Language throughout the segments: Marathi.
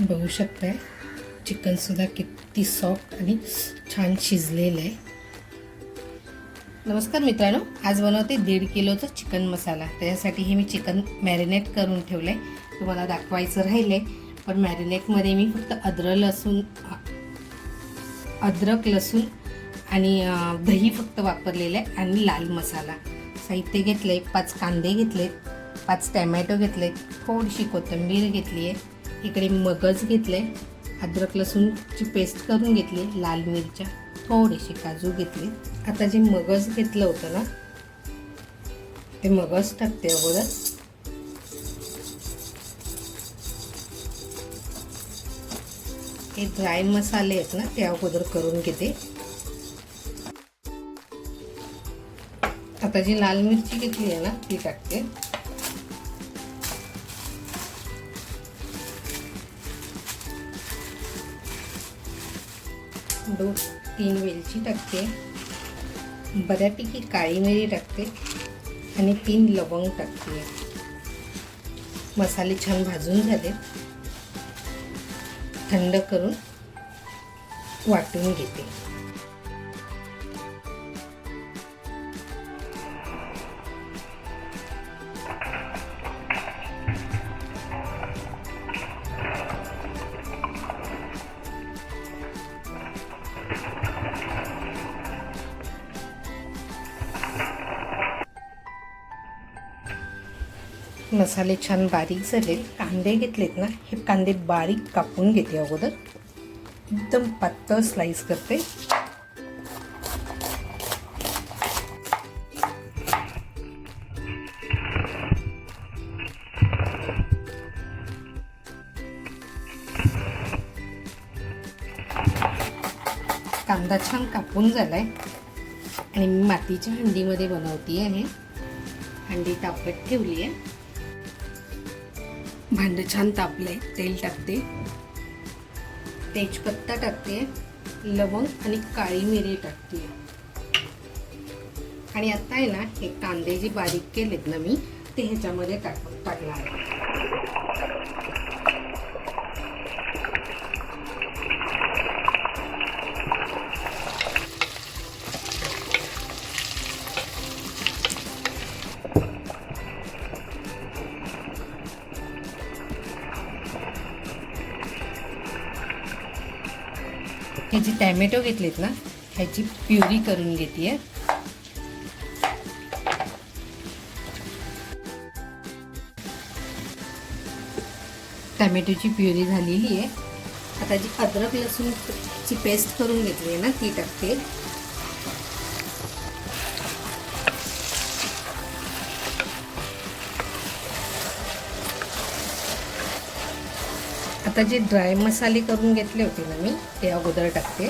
बघू शकताय. चिकनसुद्धा किती सॉफ्ट आणि छान शिजलेलं आहे. नमस्कार मित्रांनो आज बनवते दीड किलोचा चिकन मसाला त्याच्यासाठी हे मी चिकन मॅरिनेट करून ठेवलं आहे तुम्हाला दाखवायचं राहिले पण मॅरिनेटमध्ये मी फक्त अद्रक लसूण अद्रक लसूण आणि दही फक्त वापरलेलं आहे आणि लाल मसाला. साहित्य घेतलं आहे पाच कांदे घेतलेत पाच टॅमॅटो घेतलेत थोडीशी कोथिंबीर घेतली आहे इकडे मगज घेतले अद्रक लसूणची पेस्ट करून घेतली लाल मिरच्या थोडेसे काजू घेतले. आता जे मगज घेतलं होतं ना ते मगज टाकते अगोदर. हे ड्राय मसाले आहेत ना ते अगोदर करून घेते. आता जी लाल मिरची घेतली आहे ना ती टाकते. दोन तीन वेलची टाकते. बऱ्यापैकी काळी मिरी टाकते आणि तीन लवंग टाकते. मसाले छान भाजून झाले. थंड करून वाटून घेते. मसाले छान बारीक झालेत. कांदे घेतलेत ना हे कांदे बारीक कापून घेते अगोदर. एकदम पातळ स्लाइस करते. कांदा छान कापून झालाय. आणि मी मातीच्या हंडीमध्ये बनवती आहे हंडी तापत ठेवली आहे भांडं छान तापलंय तेल टाकते. तेजपत्ता टाकते लवंग आणि काळी मिरी टाकते. आणि आता आहे ना हे कांदे जे बारीक केलेत ना मी ते ह्याच्यामध्ये टाक टाकणार आहे. हे जे टॅमॅटो घेतलेत ना ह्याची प्युरी करून घेते टॅमॅटोची प्युरी झालेली आहे. आता जी अद्रक लसूणची पेस्ट करून घेतली आहे ना ती टाकते. आता जे ड्राय मसाले करून घेतले होते ना मी ते अगोदर टाकते.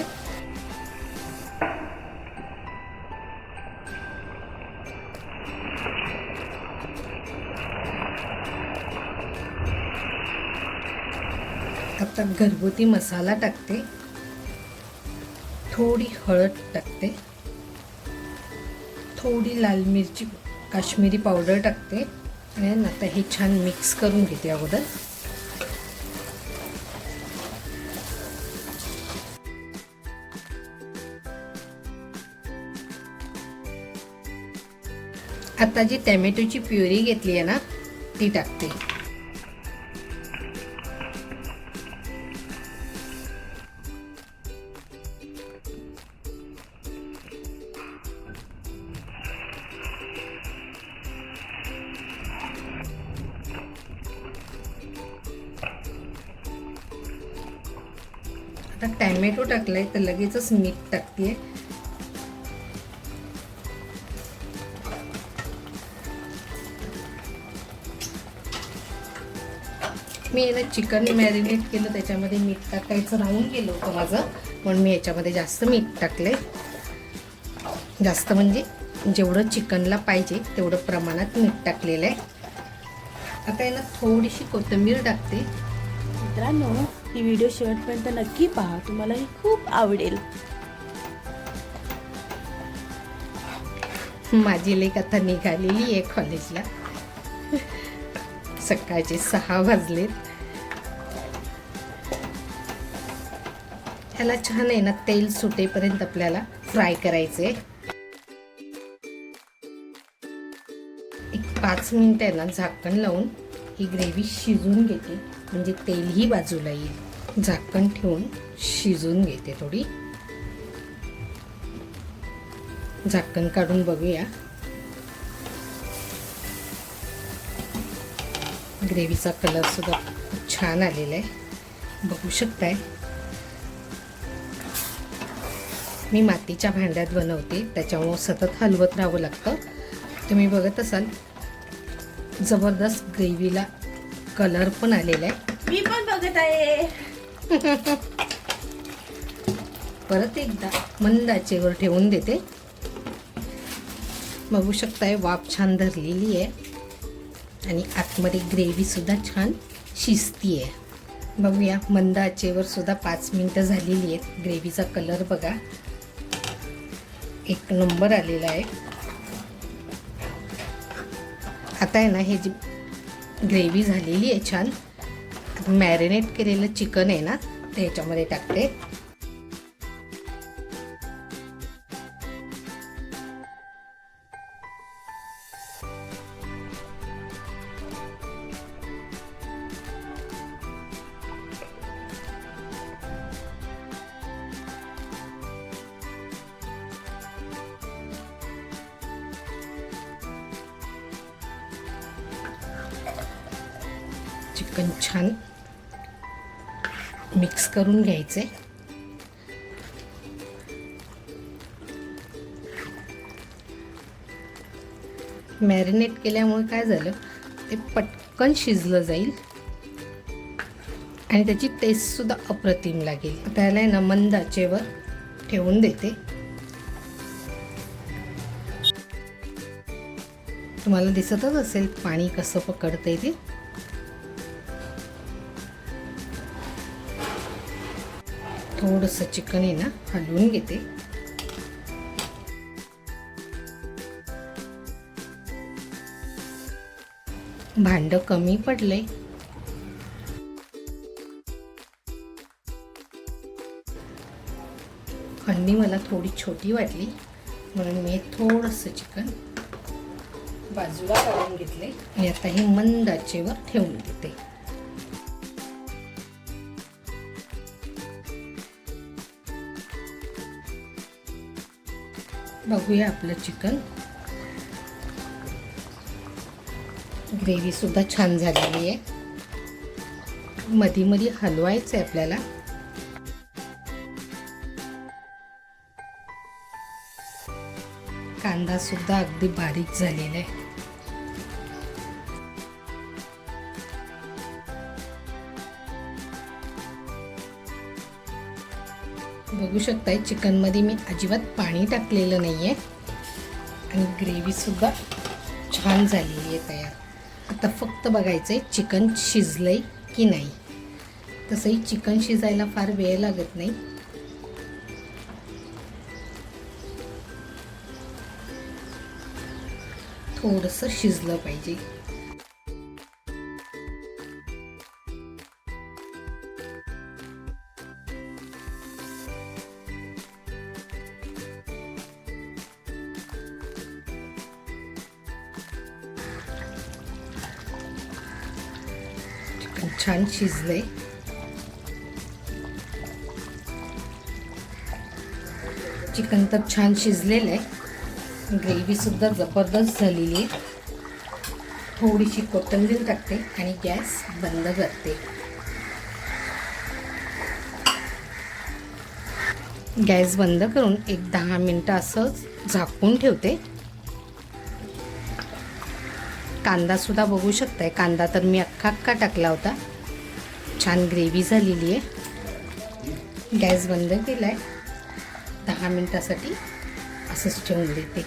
आता घरगुती मसाला टाकते. थोडी हळद टाकते. थोडी लाल मिरची काश्मीरी पावडर टाकते. आणि आता हे छान मिक्स करून घेते अगोदर. आता जी टॅमॅटोची प्युरी घेतली आहे ना ती टाकते. आता टॅमॅटो टाकलाय तर लगेचच मीठ टाकते मी ना चिकन मॅरिनेट केलं त्याच्यामध्ये मीठ टाकायचं राहून गेलं होतं माझं. म्हणून मी याच्यामध्ये जास्त मीठ टाकले जास्त म्हणजे जेवढं चिकनला पाहिजे तेवढं प्रमाणात मीठ टाकलेलं आहे. आता आहे ना थोडीशी कोथिंबीर टाकते. मित्रांनो ही व्हिडिओ शेवटपर्यंत नक्की पहा. तुम्हाला ही खूप आवडेल. माझी लेक आता निघालेली आहे कॉलेजला सकाळचे सहा वाजलेत. ह्याला छान आहे ना तेल सुटेपर्यंत आपल्याला फ्राय करायचे एक पाच मिनिटं आहे ना झाकण लावून ही ग्रेव्ही शिजून घेते. म्हणजे तेलही बाजूला येईल. झाकण ठेवून शिजून घेते थोडी. झाकण काढून बघूया. ग्रेव्हीचा कलर सुद्धा खूप छान आलेला आहे. बघू शकताय. मी मातीच्या भांड्यात बनवते त्याच्यामुळं सतत हलवत राहावं लागतं. तुम्ही बघत असाल जबरदस्त ग्रेव्हीला कलर पण आलेला आहे. मी पण बघत आहे. परत एकदा मंद आचेवर ठेवून देते. बघू शकताय वाफ छान धरलेली आहे. आणि आतमध्ये ग्रेव्हीसुद्धा छान शिजती आहे बघूया मंद आचेवर सुद्धा पाच मिनटं झालेली आहेत. ग्रेव्हीचा कलर बघा. एक नंबर आलेला आहे. आता आहे ना हे जी ग्रेव्ही झालेली आहे छान. मॅरिनेट केलेलं चिकन आहे ना ते ह्याच्यामध्ये टाकते. चिकन छान मिक्स करून घ्यायचे. मॅरिनेट केल्यामुळे काय झालं ते पटकन शिजलं जाईल आणि त्याची टेस्टसुद्धा अप्रतिम लागेल. त्याला आहे ना मंद आचेवर ठेवून देते. तुम्हाला दिसतच असेल पाणी कसं पकडतंय ते. थोडंसं चिकन आहे ना हलवून घेते. भांड कमी पडलंय. हंडी मला थोडी छोटी वाटली म्हणून मी थोडंसं चिकन बाजूला काढून घेतले आणि आता हे मंद आचेवर ठेवून देते. बघूया आपलं चिकन. ग्रेव्हीसुद्धा छान झालेली आहे. मधी मधी हलवायचं आहे आपल्याला. कांदा सुद्धा अगदी बारीक झालेला आहे. बघू शकताय चिकनमध्ये मी अजिबात पाणी टाकलेलं नाही आहे आणि ग्रेव्हीसुद्धा छान झालेली आहे तयार. आता फक्त बघायचं आहे चिकन शिजलं आहे की नाही. तसंही चिकन शिजायला फार वेळ लागत नाही. थोडंसं शिजलं पाहिजे. छान शिजलंय. चिकन तर छान शिजलेलं आहे ग्रेव्हीसुद्धा जबरदस्त झालेली आहे. थोडीशी कोथिंबीर टाकते आणि गॅस बंद करते. गॅस बंद करून एक दहा मिनटं असंच झाकून ठेवते. कांदासुद्धा बघू शकताय. कांदा तर मी अख्खा अख्खा टाकला होता. छान ग्रेव्ही झालेली आहे. गॅस बंद केला आहे दहा मिनटासाठी असंच ठेवून देते.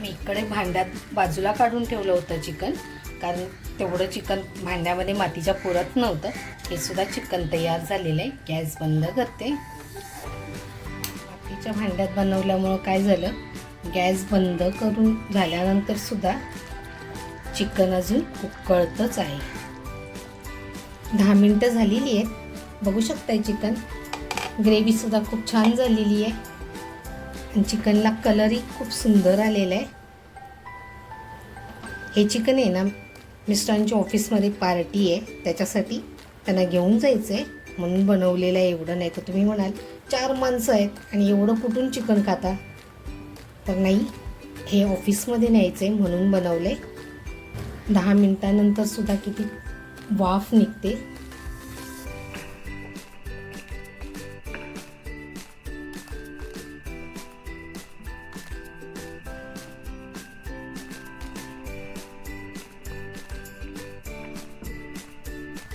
मी इकडे भांड्यात बाजूला काढून ठेवलं होतं चिकन कारण तेवढं चिकन भांड्यामध्ये मातीच्या पुरत नव्हतं. हे सुद्धा चिकन तयार झालेलं आहे. गॅस बंद करते. मातीच्या भांड्यात बनवल्यामुळं काय झालं? गॅस बंद करून झाल्यानंतर सुद्धा चिकन अजून उकळतच आहे. दहा मिनटं झालेली आहेत. बघू शकताय चिकन. ग्रेव्हीसुद्धा खूप छान झालेली आहे. आणि चिकनला कलरही खूप सुंदर आलेला आहे. हे चिकन आहे ना मिस्टरांच्या ऑफिसमध्ये पार्टी आहे. त्याच्यासाठी त्यांना घेऊन जायचं आहे म्हणून बनवलेलं आहे. एवढं नाही तर तुम्ही म्हणाल चार माणसं आहेत आणि एवढं कुठून चिकन खाता? तर नाही हे ऑफिसमध्ये न्यायचं आहे म्हणून बनवलं आहे दहा मिनटानंतर सुद्धा किती वाफ निघते.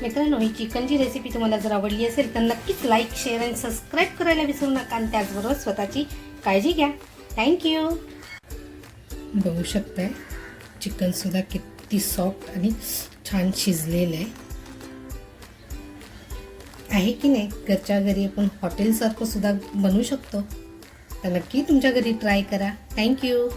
मित्रांनो ही चिकनची रेसिपी तुम्हाला जर आवडली असेल तर नक्कीच लाईक शेअर आणि सबस्क्राईब करायला विसरू नका आणि त्याचबरोबर स्वतःची काळजी घ्या. थँक्यू बघू शकताय चिकनसुद्धा किती सॉफ्ट आणि छान शिजलेलं आहे. आहे की नाही? घरच्या घरी आपण हॉटेलसारखं सुद्धा बनवू शकतो. तर नक्की तुमच्या घरी ट्राय करा. थँक्यू